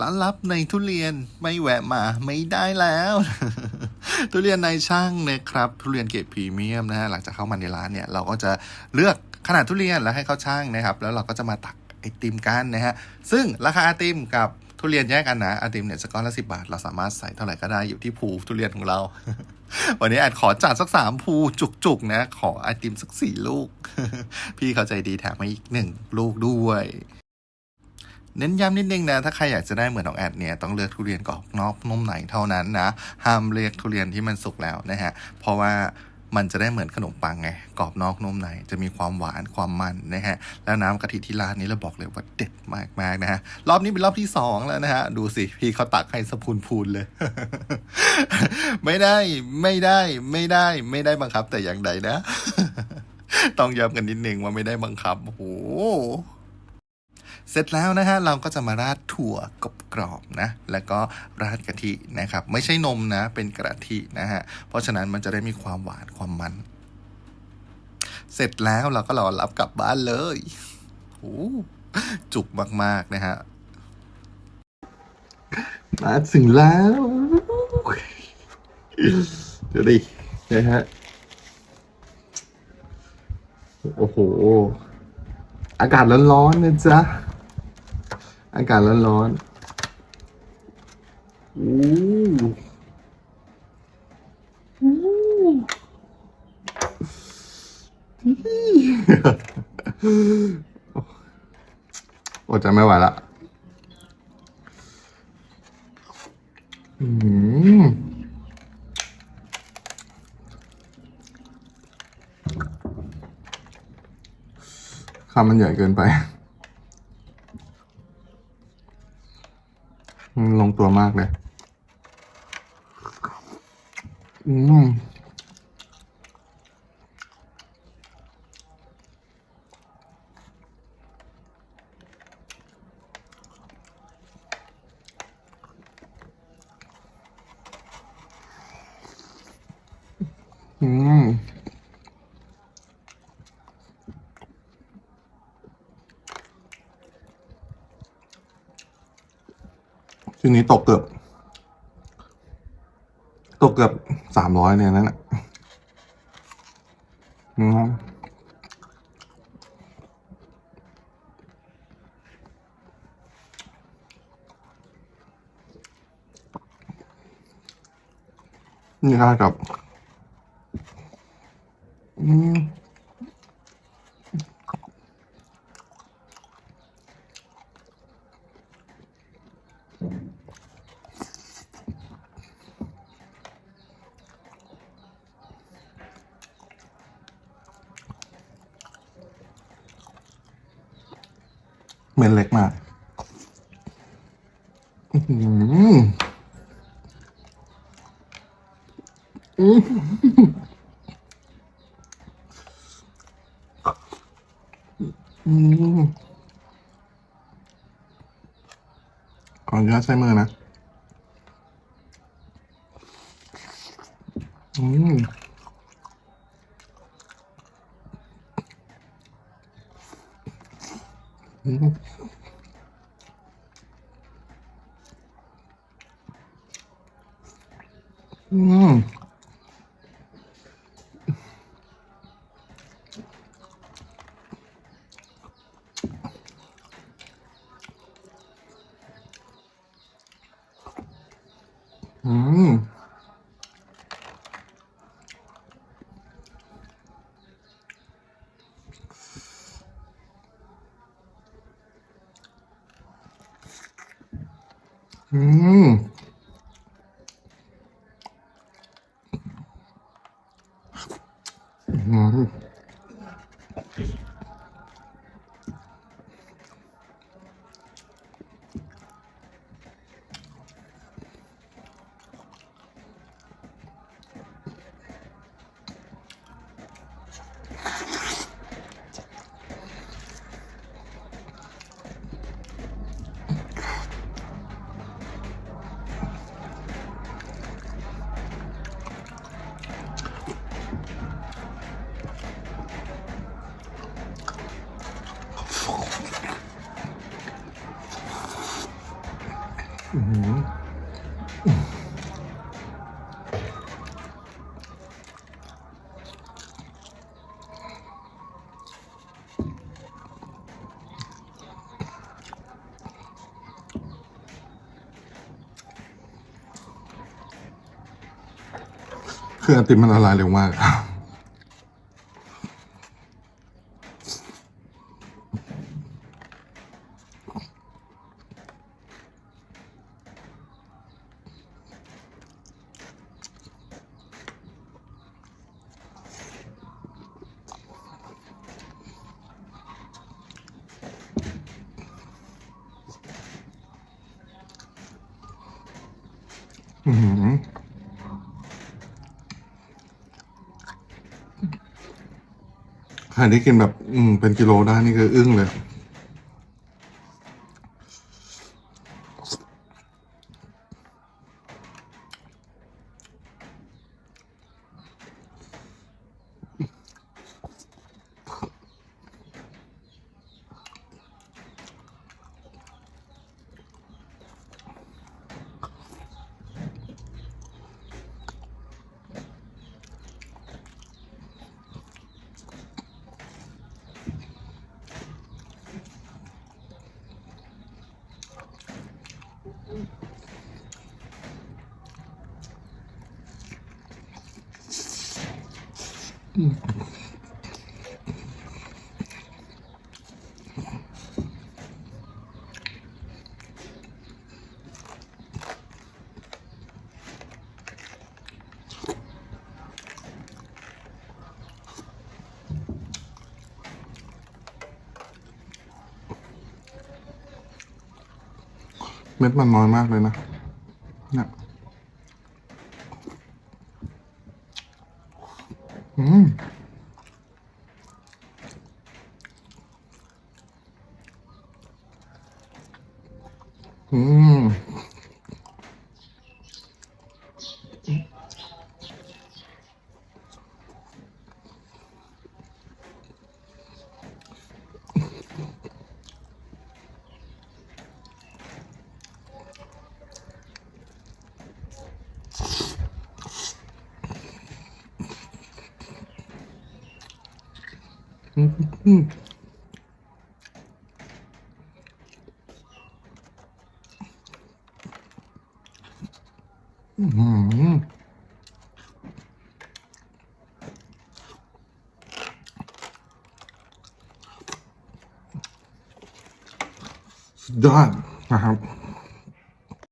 ร้านลับในทุเรียนไม่แวะมาไม่ได้แล้ว ทุเรียนในช่างนะครับ ทุเรียนเกรดพรีเมียมนะฮะหลังจากเข้ามาในร้านเนี่ยเราก็จะเลือกขนาดทุเรียนแล้วให้เขาช่างนะครับ แล้วเราก็จะมาตักไอติมกันนะฮะซึ่งราคาไอติมกับทุเรียนแยกกันนะไอติมเนี่ยสก้อนละสิบาท เราสามารถใส่เท่าไหร่ก็ได้อยู่ที่ภูทุเรียนของเรา วันนี้แอดขอจัดสักสามภูจุกๆนะขอไอติมสักสี่ลูก พี่เขาใจดีแถมมาอีกหนึ่งลูกด้วย เน้นย้ำนิดนึงนะ ถ้าใครอยากจะได้เหมือนของแอดเนี่ย ต้องเลือกทุเรียนกรอบนอกนุ่มในเท่านั้นนะ ห้ามเลือกทุเรียนที่มันสุกแล้วนะฮะ เพราะว่ามันจะได้เหมือนขนมปังไง กรอบนอกนุ่มใน จะมีความหวานความมันนะฮะ แล้วน้ำกะทิที่ร้านนี้เราบอกเลยว่าเด็ดมากๆนะฮะ รอบนี้เป็นรอบที่สองแล้วนะฮะ ดูสิ พี่เขาตักให้สะพูนพูนเลย ไม่ได้ไม่ได้ไม่ได้ไม่ได้บังคับแต่อย่างใดนะ ต้องย้ำกันนิดนึงว่าไม่ได้บังคับ โอ้ เสร็จแล้วนะฮะเราก็จะมาราดถั่วกรอบๆนะแล้วก็ราดกะทินะครับ ไม่ใช่นมนะเป็นกะทินะฮะเพราะฉะนั้นมันจะได้มีความหวานความมัน เสร็จแล้วเราก็รอรับกลับบ้านเลยโอ้จุกมากๆนะฮะมาถึงแล้วเดี๋ยวดินะฮะโอ้โห อากาศร้อนๆนะจ๊ะ อากาศร้อนๆอู้โอ้จะไม่ไหวละอืมคำมันใหญ่เกินไป มัน ลงตัวมากเลย อืมอืม ทีนี้ตกเกือบ ตกเกือบสามร้อยเนี่ยนั่นแหละนี่ค่ากับ อืม เม็ดเล็กมากอื้อหืออืมอืมขออนุญาตใช้มือนะ อืมอืมอืม คือไอติมมันละลายเร็วมาก อือหือใครที่กินแบบ อืม เป็นกิโลได้นี่คืออึ้งเลย เม็ดมันน้อยมากเลยนะเนี่ย อืม อืม อืมอืมอืม สุดยอดนะครับ